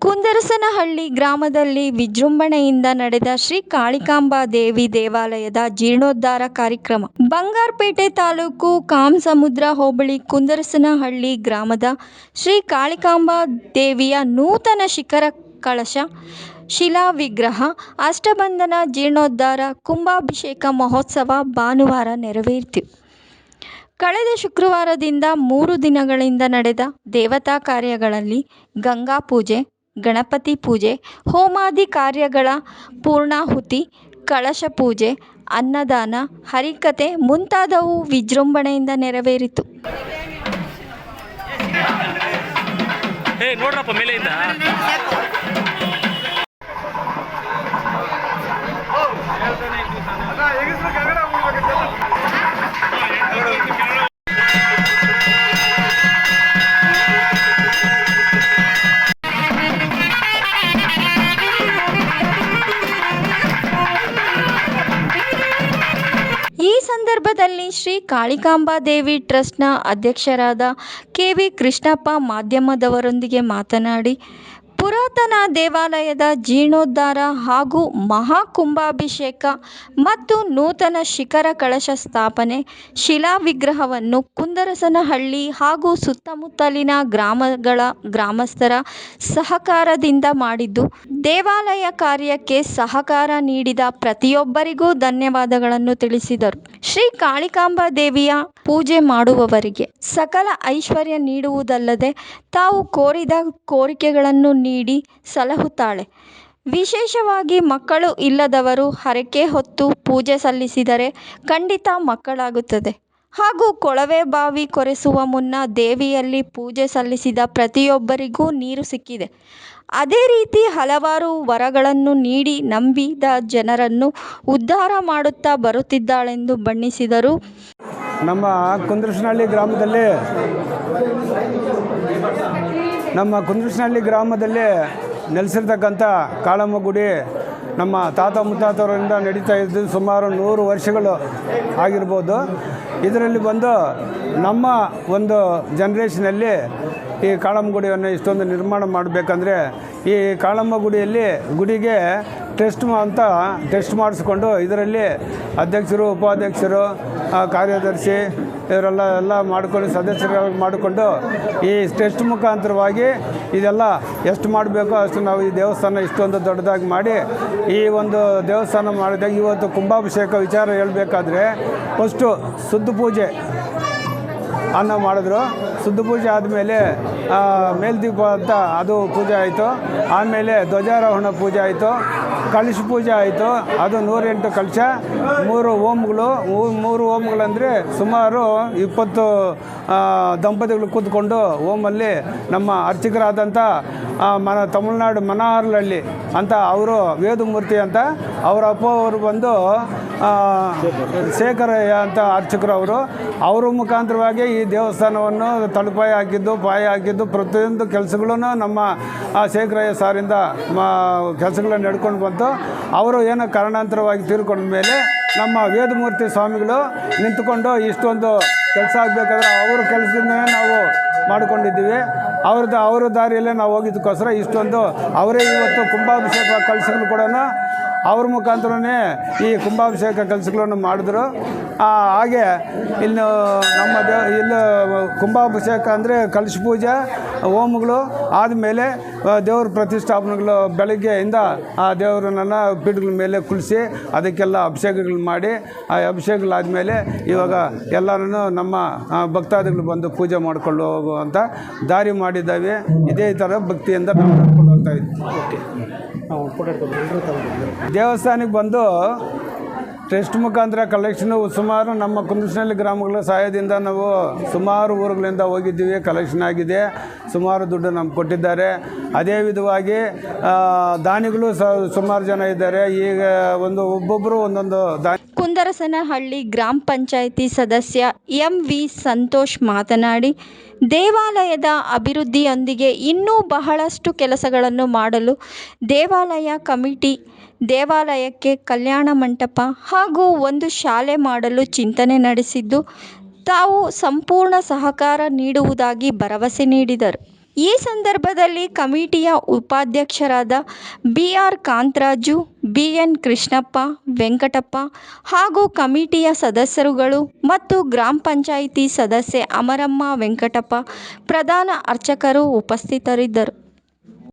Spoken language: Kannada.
ಕುಂದರಸನಹಳ್ಳಿ ಗ್ರಾಮದಲ್ಲಿ ವಿಜೃಂಭಣೆಯಿಂದ ನಡೆದ ಶ್ರೀ ಕಾಳಿಕಾಂಬಾ ದೇವಿ ದೇವಾಲಯದ ಜೀರ್ಣೋದ್ಧಾರ ಕಾರ್ಯಕ್ರಮ. ಬಂಗಾರಪೇಟೆ ತಾಲೂಕು ಕಾಮಸಮುದ್ರ ಹೋಬಳಿ ಕುಂದರಸನಹಳ್ಳಿ ಗ್ರಾಮದ ಶ್ರೀ ಕಾಳಿಕಾಂಬಾ ದೇವಿಯ ನೂತನ ಶಿಖರ ಕಳಶ ಶಿಲಾ ವಿಗ್ರಹ ಅಷ್ಟಬಂಧನ ಜೀರ್ಣೋದ್ಧಾರ, ಕುಂಭಾಭಿಷೇಕ ಮಹೋತ್ಸವ ಭಾನುವಾರ ನೆರವೇರಿತು. ಕಳೆದ ಶುಕ್ರವಾರದಿಂದ ಮೂರು ದಿನಗಳಿಂದ ನಡೆದ ದೇವತಾ ಕಾರ್ಯಗಳಲ್ಲಿ ಗಂಗಾ ಪೂಜೆ ಗಣಪತಿ ಪೂಜೆ, ಹೋಮಾದಿ ಕಾರ್ಯಗಳ ಪೂರ್ಣಾಹುತಿ, ಕಳಶ ಪೂಜೆ, ಅನ್ನದಾನ ಹರಿಕಥೆ ಮುಂತಾದವು ವಿಜೃಂಭಣೆಯಿಂದ ನೆರವೇರಿತು. ಏ, ನೋಡ್ರಪ್ಪ ಮೇಲೆಯಿಂದ. ಶ್ರೀ ಕಾಳಿಕಾಂಬಾ ದೇವಿ ಟ್ರಸ್ಟ್ನ ಅಧ್ಯಕ್ಷರಾದ ಕೆ ವಿ ಕೃಷ್ಣಪ್ಪ ಮಾಧ್ಯಮದವರೊಂದಿಗೆ ಮಾತನಾಡಿ ಪುರಾತನ ದೇವಾಲಯದ ಜೀರ್ಣೋದ್ಧಾರ ಹಾಗೂ ಮಹಾಕುಂಭಾಭಿಷೇಕ ಮತ್ತು ನೂತನ ಶಿಖರ ಕಳಶ ಸ್ಥಾಪನೆ ಶಿಲಾ ವಿಗ್ರಹವನ್ನು ಕುಂದರಸನಹಳ್ಳಿ ಹಾಗೂ ಸುತ್ತಮುತ್ತಲಿನ ಗ್ರಾಮಗಳ ಗ್ರಾಮಸ್ಥರ ಸಹಕಾರದಿಂದ ಮಾಡಿದ್ದು, ದೇವಾಲಯ ಕಾರ್ಯಕ್ಕೆ ಸಹಕಾರ ನೀಡಿದ ಪ್ರತಿಯೊಬ್ಬರಿಗೂ ಧನ್ಯವಾದಗಳನ್ನು ತಿಳಿಸಿದರು. ಶ್ರೀ ಕಾಳಿಕಾಂಬಾ ದೇವಿಯ ಪೂಜೆ ಮಾಡುವವರಿಗೆ ಸಕಲ ಐಶ್ವರ್ಯ ನೀಡುವುದಲ್ಲದೆ ತಾವು ಕೋರಿದ ಕೋರಿಕೆಗಳನ್ನು ನೀಡಿ ಸಲಹುತ್ತಾಳೆ ವಿಶೇಷವಾಗಿ ಮಕ್ಕಳು ಇಲ್ಲದವರು ಹರಕೆ ಹೊತ್ತು ಪೂಜೆ ಸಲ್ಲಿಸಿದರೆ ಖಂಡಿತ ಮಕ್ಕಳಾಗುತ್ತದೆ. ಹಾಗೂ ಕೊಳವೆ ಬಾವಿ ಕೊರೆಸುವ ಮುನ್ನ ದೇವಿಯಲ್ಲಿ ಪೂಜೆ ಸಲ್ಲಿಸಿದ ಪ್ರತಿಯೊಬ್ಬರಿಗೂ ನೀರು ಸಿಕ್ಕಿದೆ. ಅದೇ ರೀತಿ ಹಲವಾರು ವರಗಳನ್ನು ನೀಡಿ ನಂಬಿದ ಜನರನ್ನು ಉದ್ಧಾರ ಮಾಡುತ್ತಾ ಬರುತ್ತಿದ್ದಾಳೆಂದು ಬಣ್ಣಿಸಿದರು. ನಮ್ಮ ಕುಂದ್ರಸನಹಳ್ಳಿ ಗ್ರಾಮದಲ್ಲಿ ನಮ್ಮ ಕುಂದೃಷ್ಣಹಳ್ಳಿ ಗ್ರಾಮದಲ್ಲಿ ನೆಲೆಸಿರ್ತಕ್ಕಂಥ ಕಾಳಮ್ಮ ಗುಡಿ ನಮ್ಮ ತಾತ ಮುತ್ತಾತವರಿಂದ ನಡೀತಾ ಇದ್ದು ಸುಮಾರು ನೂರು ವರ್ಷಗಳು ಆಗಿರ್ಬೋದು. ಇದರಲ್ಲಿ ಬಂದು ನಮ್ಮ ಒಂದು ಜನ್ರೇಷನಲ್ಲಿ ಈ ಕಾಳಮ್ಮ ಗುಡಿಯನ್ನು ಇಷ್ಟೊಂದು ನಿರ್ಮಾಣ ಮಾಡಬೇಕಂದ್ರೆ ಈ ಕಾಳಮ್ಮ ಗುಡಿಯಲ್ಲಿ ಗುಡಿಗೆ ಟೆಸ್ಟ್ ಅಂತ ಟೆಸ್ಟ್ ಮಾಡಿಸ್ಕೊಂಡು ಇದರಲ್ಲಿ ಅಧ್ಯಕ್ಷರು, ಉಪಾಧ್ಯಕ್ಷರು ಕಾರ್ಯದರ್ಶಿ ಇವರೆಲ್ಲ ಎಲ್ಲ ಮಾಡಿಕೊಂಡು ಸದಸ್ಯರು ಮಾಡಿಕೊಂಡು ಈ ಟೆಸ್ಟ್ ಮುಖಾಂತರವಾಗಿ ಇದೆಲ್ಲ ಎಷ್ಟು ಮಾಡಬೇಕೋ ಅಷ್ಟು ನಾವು ಈ ದೇವಸ್ಥಾನ ಇಷ್ಟೊಂದು ದೊಡ್ಡದಾಗಿ ಮಾಡಿ ಈ ಒಂದು ದೇವಸ್ಥಾನ ಮಾಡಿದಾಗ ಇವತ್ತು ಕುಂಭಾಭಿಷೇಕ ವಿಚಾರ ಹೇಳಬೇಕಾದ್ರೆ ಫಸ್ಟು ಶುದ್ಧ ಪೂಜೆ. ಅನ್ನ ಮಾಡಿದ್ರು. ಶುದ್ಧ ಪೂಜೆ ಆದಮೇಲೆ ಮೇಲ್ದೀಪ ಅಂತ ಅದು ಪೂಜೆ ಆಯಿತು. ಆಮೇಲೆ ಧ್ವಜಾರೋಹಣ ಪೂಜೆ ಆಯಿತು. ಕಳಶ ಪೂಜೆ ಆಯಿತು. ಅದು ನೂರೆಂಟು ಕಳಶ ಮೂರು ಓಮ್ಗಳು ಮೂರು ಓಮ್ಗಳಂದರೆ ಸುಮಾರು ಇಪ್ಪತ್ತು ದಂಪತಿಗಳು ಕೂತ್ಕೊಂಡು ಓಮಲ್ಲಿ ನಮ್ಮ ಅರ್ಚಕರಾದಂಥ ಮನ, ತಮಿಳ್ನಾಡು ಮನೋಹರ್ಲಹಳ್ಳಿ ಅಂತ ಅವರು ವೇದಮೂರ್ತಿ ಅಂತ ಅವರ ಅಪ್ಪ ಅವರು ಬಂದು ಶೇಖರಯ್ಯ ಅಂತ ಅರ್ಚಕರು ಅವರು ಅವರ ಮುಖಾಂತರವಾಗಿ ಈ ದೇವಸ್ಥಾನವನ್ನು ತಳಪಾಯ ಹಾಕಿದ್ದು, ಪಾಯ ಹಾಕಿದ್ದು, ಪ್ರತಿಯೊಂದು ಕೆಲಸಗಳನ್ನು ನಮ್ಮ ಶೇಖರಯ್ಯ ಸಾರಿಂದ ಕೆಲಸಗಳನ್ನು ನಡ್ಕೊಂಡು ಬಂತು. ಅವರು ಏನೋ ಕಾರಣಾಂತರವಾಗಿ ತೀರ್ಕೊಂಡ ಮೇಲೆ ನಮ್ಮ ವೇದಮೂರ್ತಿ ಸ್ವಾಮಿಗಳು ನಿಂತ್ಕೊಂಡು ಇಷ್ಟೊಂದು ಕೆಲಸ ಆಗಬೇಕಾದ್ರೆ ಅವ್ರ ಕೆಲಸದಿಂದನೇ ನಾವು ಮಾಡಿಕೊಂಡಿದ್ದೀವಿ. ಅವ್ರದ್ದು, ಅವರ ದಾರಿಯಲ್ಲೇ ನಾವು ಹೋಗಿದ್ದಕ್ಕೋಸ್ಕರ ಇಷ್ಟೊಂದು, ಅವರೇ ಇವತ್ತು ಕುಂಭಾಭಿಷೇಕ ಕೆಲಸಗಳು ಕೂಡ ಅವ್ರ ಮುಖಾಂತರನೇ ಈ ಕುಂಭಾಭಿಷೇಕ ಕೆಲಸಗಳನ್ನು ಮಾಡಿದ್ರು. ಹಾಗೆ ಇನ್ನು ನಮ್ಮ ದೇ ಇಲ್ಲಿ ಕುಂಭಾಭಿಷೇಕ ಅಂದರೆ ಕಲಶ ಪೂಜೆ, ಹೋಮಗಳು ಆದಮೇಲೆ ದೇವ್ರ ಪ್ರತಿಷ್ಠಾಪನೆಗಳು ಬೆಳಗ್ಗೆಯಿಂದ, ಆ ದೇವರನ್ನ ಪೀಠಗಳ ಮೇಲೆ ಕುಳಿಸಿ ಅದಕ್ಕೆಲ್ಲ ಅಭಿಷೇಕಗಳು ಮಾಡಿ, ಆ ಅಭಿಷೇಕಗಳಾದಮೇಲೆ ಇವಾಗ ಎಲ್ಲರೂ ನಮ್ಮ ಭಕ್ತಾದಿಗಳು ಬಂದು ಪೂಜೆ ಮಾಡಿಕೊಂಡು ಹೋಗುವಂಥ ದಾರಿ ಮಾಡಿದ್ದಾವೆ. ಇದೇ ಥರ ಭಕ್ತಿಯಿಂದ ನಾವು ಹೋಗ್ತಾ ಇದ್ದೀವಿ. ದೇವಸ್ಥಾನಕ್ಕೆ ಬಂದು ಟೆಸ್ಟ್ ಮುಖಾಂತರ ಕಲೆಕ್ಷನು ಸುಮಾರು ನಮ್ಮ ಕುಂದಸನಹಳ್ಳಿ ಗ್ರಾಮಗಳ ಸಹಾಯದಿಂದ ನಾವು ಸುಮಾರು ಊರುಗಳಿಂದ ಹೋಗಿದ್ದೀವಿ. ಕಲೆಕ್ಷನ್ ಆಗಿದೆ. ಸುಮಾರು ದುಡ್ಡು ನಮ್ಗೆ ಕೊಟ್ಟಿದ್ದಾರೆ. ಅದೇ ವಿಧವಾಗಿ ದಾನಿಗಳು ಸುಮಾರು ಜನ ಇದ್ದಾರೆ. ಈಗ ಒಂದು ಒಬ್ಬೊಬ್ಬರು ಒಂದೊಂದು ಕುಂದರಸನಹಳ್ಳಿ ಗ್ರಾಮ ಪಂಚಾಯಿತಿ ಸದಸ್ಯ ಎಂ ವಿ ಸಂತೋಷ್ ಮಾತನಾಡಿ, ದೇವಾಲಯದ ಅಭಿವೃದ್ಧಿಯೊಂದಿಗೆ ಇನ್ನೂ ಬಹಳಷ್ಟು ಕೆಲಸಗಳನ್ನು ಮಾಡಲು ದೇವಾಲಯ ಕಮಿಟಿ, ದೇವಾಲಯಕ್ಕೆ ಕಲ್ಯಾಣ ಮಂಟಪ ಹಾಗೂ ಒಂದು ಶಾಲೆ ಮಾಡಲು ಚಿಂತನೆ ನಡೆಸಿದ್ದು, ತಾವು ಸಂಪೂರ್ಣ ಸಹಕಾರ ನೀಡುವುದಾಗಿ ಭರವಸೆ ನೀಡಿದರು. ಈ ಸಂದರ್ಭದಲ್ಲಿ ಕಮಿಟಿಯ ಉಪಾಧ್ಯಕ್ಷರಾದ B R Kantharaju B N Krishnappa, Venkatappa ಹಾಗೂ ಕಮಿಟಿಯ ಸದಸ್ಯರುಗಳು ಮತ್ತು ಗ್ರಾಮ ಪಂಚಾಯಿತಿ ಸದಸ್ಯೆ ಅಮರಮ್ಮ ವೆಂಕಟಪ್ಪ ಪ್ರಧಾನ ಅರ್ಚಕರು ಉಪಸ್ಥಿತರಿದ್ದರು.